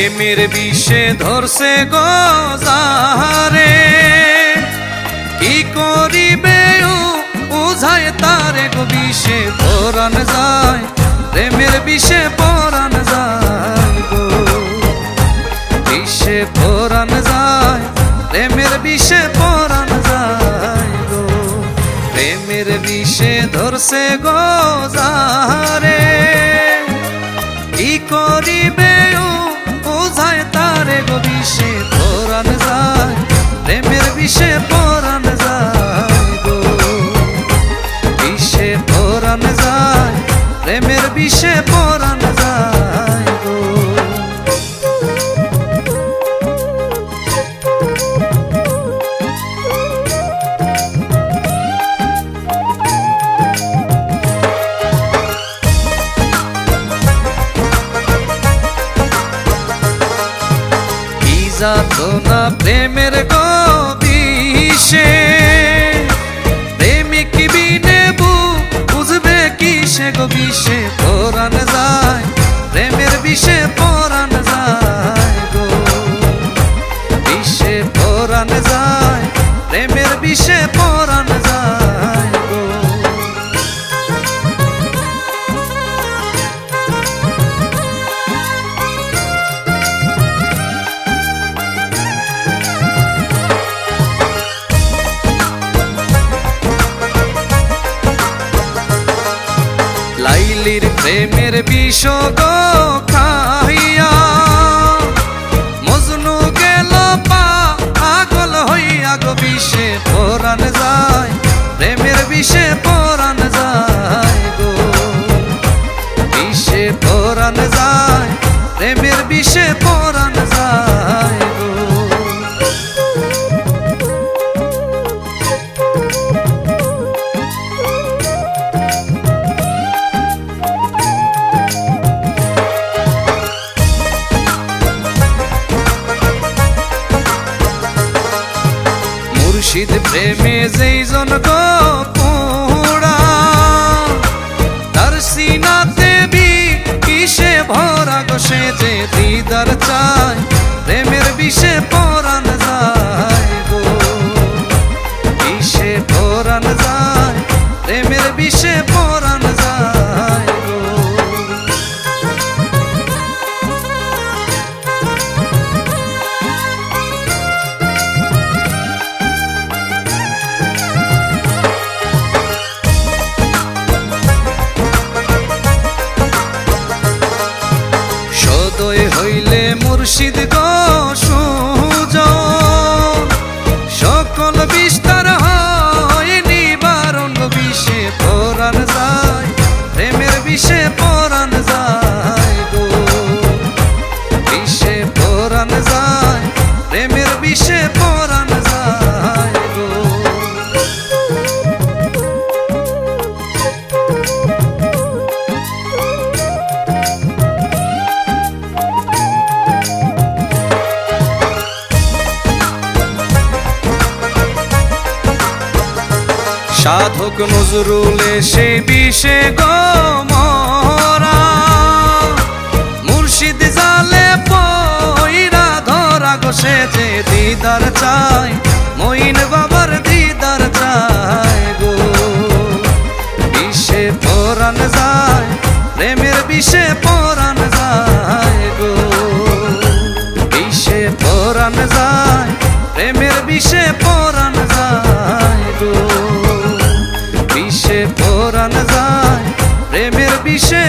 প্রেমের বিষে ধরছে গজারে কি করিবে উঝায় তারে গো বিষে পরান যায়, প্রেমের বিষে পরান যায় বিষে পরান যায়, প্রেমের বিষে পরান যায় প্রেমের বিষে ধরছে গজারে কি করিবে বিষে পরান যায় গো বিষে পরান যায় প্রেমের বিষে পরান যায় গো যাত না প্রেমের গবিষে সে গবিষে পরান যায়, প্রেমের বিষে পরান যায় গো। বিষে পরান যায়, প্রেমের বিষে পরান যায় প্রেমের বিষ গো খাইয়া মজনু গেল পাগল হইয়া গো, বিষে পরাণ যায়, প্রেমের বিষে পরাণ যায় গো। বিষে পরাণ যায়, প্রেমের বিষে পরান মুর্শিদ প্রেমে যেই জন পোড়া। তার সিনা বি কিসে ভরা গো সে যে দিদার চায়। প্রেমের বিষে পরান সদয় হইলে মুর্শিদ গো সাধক নজরুল সে বিষে গমরা। মুর্শিদ জালে পইরা ধরা গোসে যে দিদার চাই মইন বাবার দিদার চাই গো। বিষে পরান যায়, প্রেমের বিষে পরান যায় গো। বিষে পরান যায় বিষে পরান যায় প্রেমের বিষে